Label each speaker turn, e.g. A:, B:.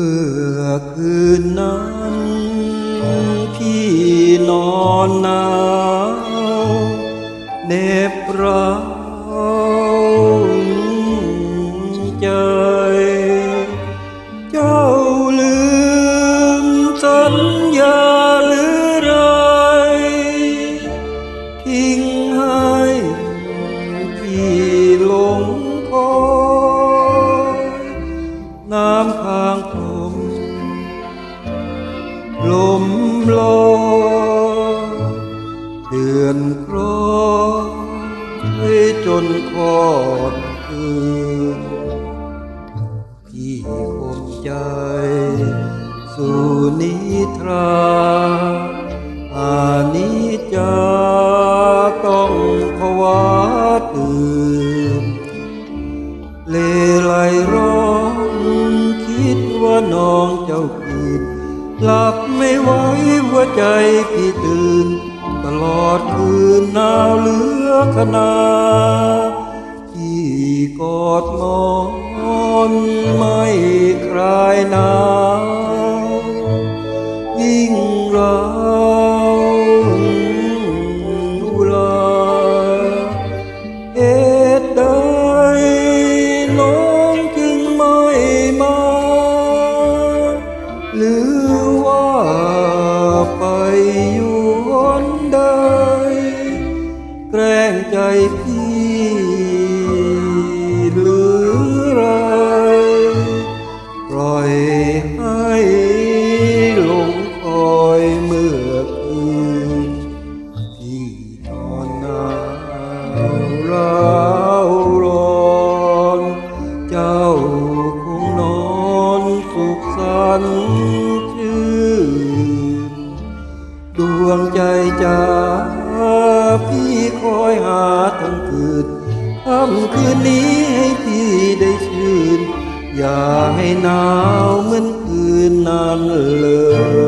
A: มื่อคืนนั้น พี่นอนหนาวเหน็บร้าวใจ เจ้าลืมสัญญาหรือไรทิ้งให้ น้ำค้างคลมลมลอยเดือนคล้อยจนคอดคืนพี่คมใจ สู่นิทรา หลับไม่ไหวหัวใจพี่ตื่น ตลอดคืนหนาวเหลือขนาที่กอดหมอ พี่หรือไรปล่อยให้ลงคอยเมื่อคืนที่นอนหนาวร้าวร้อนเจ้าคงนอนสุขสันต์ชื่นดวงใจจ้าำคืนนี้ให้พี่ได้ชื่น อย่าให้หนาวเหมือนคืนนั้นเลย